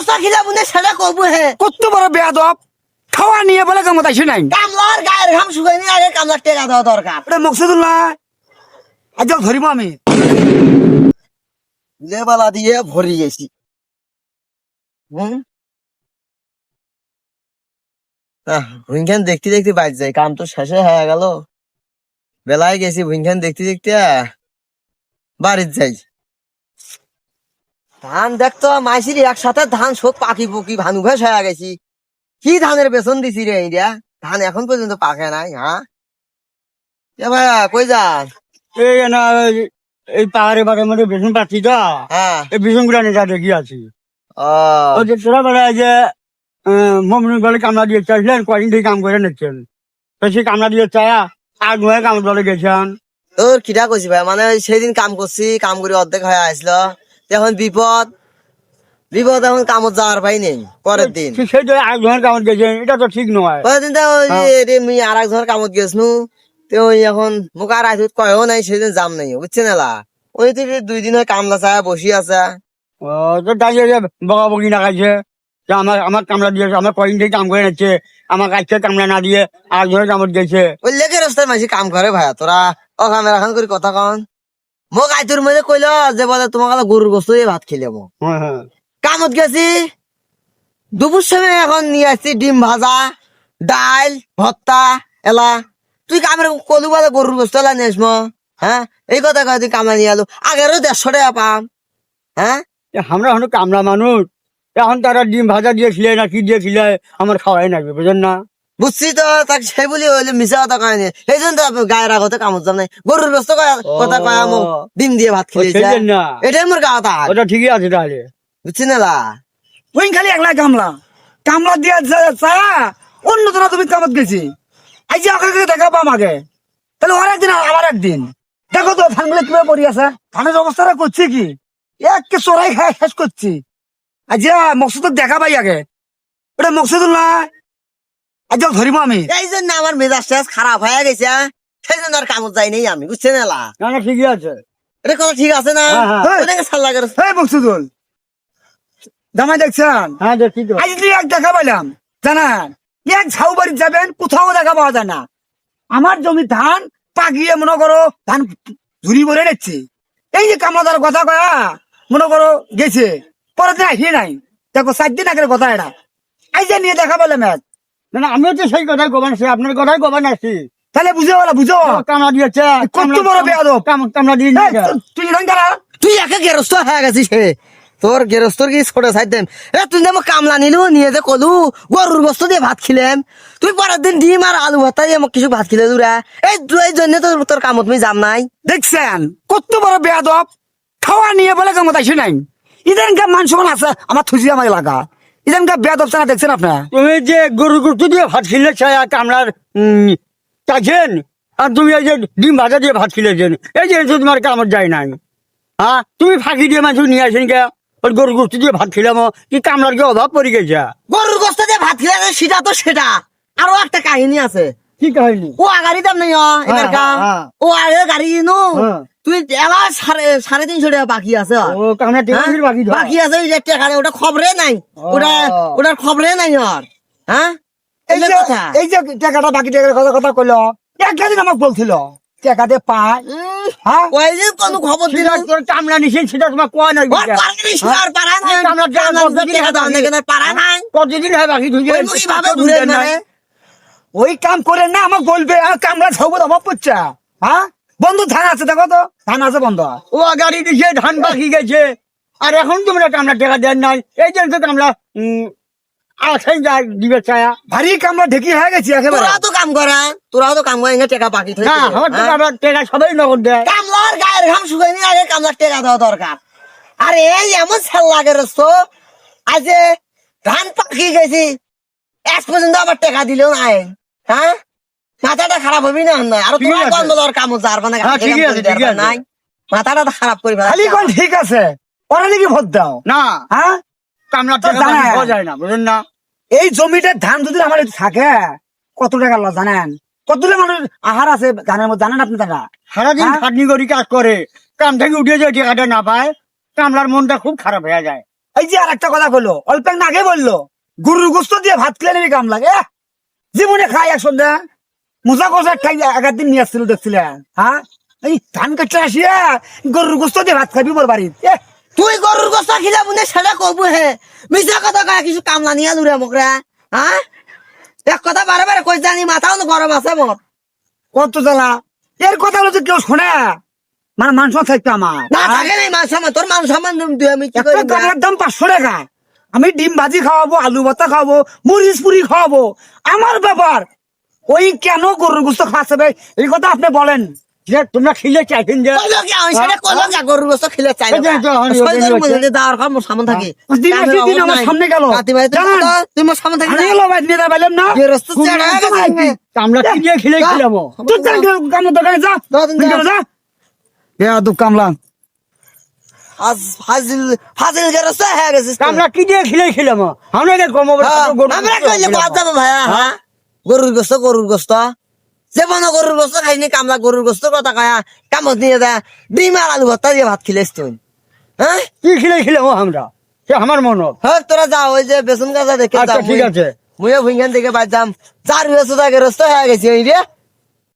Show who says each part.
Speaker 1: বস্তা খিলা বুনে সেটা করব হে।
Speaker 2: কত বড় বেয়াদব। খাওয়া নিয়ে বলে কামত আইসি নাই?
Speaker 1: কামলার গায়ের ঘাম শুকাইনি আগে কামলার টেকা দেওয়া দরকার।
Speaker 2: এটা মকসুদুল্লাহ। আজ ধরিব আমি।
Speaker 1: লেবালা দিয়ে ভরি গেছি। হুম? ভুইখান দেখতে দেখতে বাইর যায়। কাম তো শেষে হয়ে গেল। বেলায় গেছি ভুইখান দেখতে দেখতে বাড়ির যাই। ধান দেখতো মাইসির একসাথে ধান সব পাকি পুকি ভানু ঘাস হয়ে গেছি। কি ধানের বেতন দিছি রে এইটা ধান এখন পর্যন্ত পাকে নাই হ্যাঁ? এ ভাইয়া কই যান
Speaker 2: এই না এই- পাহাড়ে বাড়ির মধ্যে বেসন পাচ্ছি তো।
Speaker 1: হ্যাঁ।
Speaker 2: এই বেসনগুলা নিয়ে দেখি আছি।
Speaker 1: ও।
Speaker 2: যে তোরা বেলা যে মমিন বলে কামলা দিয়ে চাইছিলেন কয়দিন থেকে কাম করে নিচ্ছেন। বেশি কামলা দিয়ে চায়া আর নয় কাম বলে গেছেন।
Speaker 1: তোর কিটা কইছি ভাই মানে ওই সেদিন কাম করছি কাম করে অর্ধেক হয়ে আসলো। এখন বিপদ। বিপদ এখন কামত যাওয়ার ভাই নেই পরের দিন।
Speaker 2: ঠিক সেই আর নয় কাম গেছেন এটা তো ঠিক নয়।
Speaker 1: পরের দিন তো ওই যে মুই আর একজনের কামত গেছনু। তো এখন মোক আর আইসুত কয়ও নাই সেদিন যাম নাই বুঝছেন এলা? ওই তো দুই দিন হয় কামলা চায় বসি আছে।
Speaker 2: ও, তো দাঁড়িয়ে যে বকা বকি না খাইছে আমার আমার কামলা দিয়েছে আমার কয়দিন থেকে কাম করে নিচ্ছে। আমার কাছে কামলা না দিয়ে আর জনের কামত গেছে।
Speaker 1: ওই লেগে রাস্তায় মাসি কাম করে ভাইয়া তোরা ও ক্যামেরা খান করে কথা কন। মোক আইতুর মধ্যে কইল যে বলে তোমার কাছে গরুর গোস্ত ভাত খেলে কামত গেছি দুপুর সময় এখন নিয়ে আসছি ডিম ভাজা ডাল ভত্তা এলা। তুই কামের কলু বাদে গরুর গোস্ত এলা নিয়ে আসমো হ্যাঁ এই কথা কয় তুই কামলা নিয়ে আলো। আগেরও দেড়শো টাকা পাম হ্যাঁ
Speaker 2: আমরা হলো কামলা মানুষ এখন তারা ডিম ভাজা দিয়েছিলে না কি দিয়েছিলে আমার খাওয়াই নাকি বুঝেন না
Speaker 1: বুঝছি তো তাকে সেই বলি হইলে মিশা কথা কয় নি সেই জন্য তো আগতে কামত যাম নাই। গরুর কয়- কথা কয় আমো ডিম দিয়ে ভাত খেলে এটাই মোর গাওয়া তাক
Speaker 2: ওটা ঠিকই আছে তাহলে।
Speaker 1: বুঝছি না লা?
Speaker 2: ওই খালি একলা কামলা। কামলা দিয়া চায়া অন্য তুমি কামত গেছি। আজ আমাকে দেখা পাম আগে। তাহলে ওর একদিন আর আমার একদিন। দেখো তো ধানগুলো কীভাবে পড়ি আছে। ধানের অবস্থাটা করছি কি? একে চড়াই খাই শেষ করছি আজ মকসুদ দেখা পাই আগে। ওটা মকসুদুল্লাহ আজ ধরিব আমি।
Speaker 1: এই জন্য আমার মেজাজ টেজাজ খারাপ হয়ে গেছে? সেই জন্য আর কামত যাই নাই আমি বুঝছেন না?
Speaker 2: না না ঠিকই আছে।
Speaker 1: এটা কথা ঠিক আছে না? সাল্লা করে
Speaker 2: জামাই দেখছেন? হ্যাঁ দেখছি তো আজ এক দেখা পাইলাম জানান এক ঝাউ বাড়ি যাবেন কোথাও দেখা পাওয়া যায় না। আমার জমি ধান পাকিয়ে মনে করো ধান ঝুরি ভরে নিচ্ছে এই যে কামলাদার কথা কয়া মনে করো গেছে। পরের দিন আসিয়ে নাই। দেখো চার দিন আগের কথা এটা এই যে নিয়ে দেখা পেলাম এক না আমিও তো সেই কথাই গোবান আপনার কথাই গোবান তাহলে বুঝে বলা বুঝো। কামলা দিয়েছে। কত বড় বেয়াদব। কামলা দিয়ে তুই
Speaker 1: তুই একে গেরস্ত হয়ে গেছিস হে। তোর গেরস্তর কি ছোট এ তুই কামলা নিলু নিয়ে যে কলু গরুর গোস্ত দিয়ে ভাত খিলেম। তুই পরের দিন ডিম আর আলু ভর্তা দিয়ে কিছু ভাত খিলে দুরা। এই এই জন্য তোর তোর কামত আমি যাম নাই।
Speaker 2: দেখছেন কত বড় বেয়াদব। খাওয়া নিয়ে বলে কামত আইসি নাই। ইদানকার মান সমান আছে আমার থুজি আমার এলাকা ইদানকার বেয়াদব চানা দেখছেন আপনার? তুমি যে গরু গুরু দিয়ে ভাত খিলে কামলার চাইছেন? আর তুমি এই যে ডিম ভাজা দিয়ে ভাত খিলেছেন এই যে তোমার কামত যায় নাই। হ্যাঁ তুমি ফাঁকি দিয়ে মানুষ নিয়ে আসেন কে ওই গরু গোস্ত দিয়ে ভাত খিলাম কি কামলার কি অভাব পড়ে গেছে?
Speaker 1: গরুর গোস্ত দিয়ে ভাত খিলে সেটা তো সেটা। আরও একটা কাহিনী আছে।
Speaker 2: কি কাহিনী?
Speaker 1: ও আগারি দাম নাই এবার। ও আগে গাড়ি নো। তুই এবার সাড়ে সাড়ে তিনশো টাকা বাকি আছে
Speaker 2: কামলা? বাকি
Speaker 1: আছে ওই টাকা ওটা খবরে নাই।
Speaker 2: ও।
Speaker 1: ওটা ওটার খবরে নাই আর হ্যাঁ
Speaker 2: এই যে এই যে টাকাটা বাকি টাকার কথা কথা কইলো একটা আমাকে বলছিল টাকাতে পায়। হ্যাঁ
Speaker 1: ওই যে কোনো খবর দিল।
Speaker 2: তোর কামলা নিছেন সেটা তোমার কোয়া নাই
Speaker 1: ওর পাড়া নাই।
Speaker 2: আমরা টাকা কতদিন
Speaker 1: দাও না, এখানে পাড়া নাই।
Speaker 2: কতদিন হয় বাকি
Speaker 1: ওই মুখী ঘুরে।
Speaker 2: ওই কাম করে না আমাকে বলবে আর কামলা সব অভাব পড়ছে হ্যাঁ? বন্ধু ধান আছে দেখো তো। ধান আছে বন্ধ। ও গাড়ি দিছে ধান বাকি গেছে। আর এখন তোমরা কামলা টাকা দেন নাই। এই জন্য তো কামলা উম, আছেন যা দিবে চায়া ভারী কামলা ঢেকি হয়ে গেছে একেবারে।
Speaker 1: তোরাও তো কাম করা তো কাম করে টাকা বাকি।
Speaker 2: না আমার টাকা সবাই নগদ দেয়।
Speaker 1: কামলার গায়ের ঘাম শুকাইনি আগে কামলার টাকা দেওয়া দরকার। আর এই এমন সেল লাগে রস্ত আজ যে ধান পাকি গেছি এক পর্যন্ত আবার টাকা দিলেও নাই। হ্যাঁ? মাথাটা খারাপ হবি না? না আর
Speaker 2: ঠিক
Speaker 1: তোমার
Speaker 2: আছে।
Speaker 1: বন্ধ দর কাম যার মানে
Speaker 2: হ্যাঁ, ঠিকই আছে, ঠিকই আছে।
Speaker 1: নাই। মাথাটা তো খারাপ করি
Speaker 2: খালি কোন ঠিক আছে ওরা নাকি ভোট দাও? না। হ্যাঁ? কামলা
Speaker 1: তো জানেন।
Speaker 2: যায় না না? এই জমিটার ধান যদি আমার থাকে কত টাকা লস জানেন? কতটা মানুষ আহার আছে ধানের মধ্যে জানেন আপনি টাকা সারাদিন
Speaker 1: হ্যাঁ?
Speaker 2: খাটনি করি কাজ করে। কাম থেকে উঠে যায় টাকাটা না পায়। কামলার মনটা খুব খারাপ হয়ে যায়। এই যে আর একটা কথা কইলো অল্প একদিন আগে বলল গরুর গোস্ত দিয়ে ভাত খেলে নেবে কাম লাগে জীবনে খাই এক সন্ধ্যা মোজা কোষা খাই এক দিন নিয়ে আসছিল দেখছিলেন হ্যাঁ এই ধান কাটতে আসিয়া গরুর গোস্ত দিয়ে ভাত খাবি মোর এহ,
Speaker 1: তুই গরুর গোস্তা খিলা বুনে সেটা কবু হে। মিছা কথা কয় কিছু কামলা নিয়ে লুরে মকরা হ্যাঁ এক কথা বারে বারে কই জানি মাথাও গরম আছে মোর।
Speaker 2: কত জ্বালা? এর কথা হলো যে কেউ শোনে? মানে মানুষ থাকতো আমার।
Speaker 1: না থাকে নাই মান সম্মান তোর মান সম্মান
Speaker 2: দাম পাঁচশো টাকা। আমি ডিম ভাজি খাওয়াবো আলু ভাতা খাওয়াবো মরিচ পুরি খাওয়াবো। আমার ব্যাপার ওই কেন গরুর গুস্ত খাচ্ছে ভাই এই কথা আপনি বলেন। যে তোমরা খিলে চাইছেন যে
Speaker 1: গরুর গোস্ত খিলে চাই। দাওয়ার কাম সামনে থাকে।
Speaker 2: আমার সামনে গেল।
Speaker 1: মোর সামনে থাকে
Speaker 2: এলো ভাই নিয়ে পাইলাম না?
Speaker 3: আমরা খিলে
Speaker 2: তুই যা, দোকানে যা।
Speaker 1: যা।
Speaker 2: কামলা
Speaker 1: আজ ফাজিল ফাজিল গেরস্ত হয়ে গেছিস
Speaker 3: আমরা কি দিয়ে খিলে খিলামো? আমরা এটা কম
Speaker 1: হ্যাঁ, আমরা কইলে বাদ যাব ভাইয়া হ্যাঁ? গরুর গোস্ত গরুর গোস্ত। যেমন গরুর গোস্ত খাইনি কামলা গরুর গোস্ত কথা কয়া কামত নিয়ে দেয় ডিম আর আলু ভর্তা দিয়ে ভাত খিলেস তুই। হ্যাঁ?
Speaker 3: কি খিলে খিলামো আমরা? আমার মন।
Speaker 1: হ্যাঁ তোরা যা ওই যে বেসন গাছা দেখে
Speaker 3: আচ্ছা, ঠিক আছে।
Speaker 1: মুয়ে ভুইঙ্গান বাদ যাম। চার বেসু থাকে রস্ত হয়ে গেছে ওই রে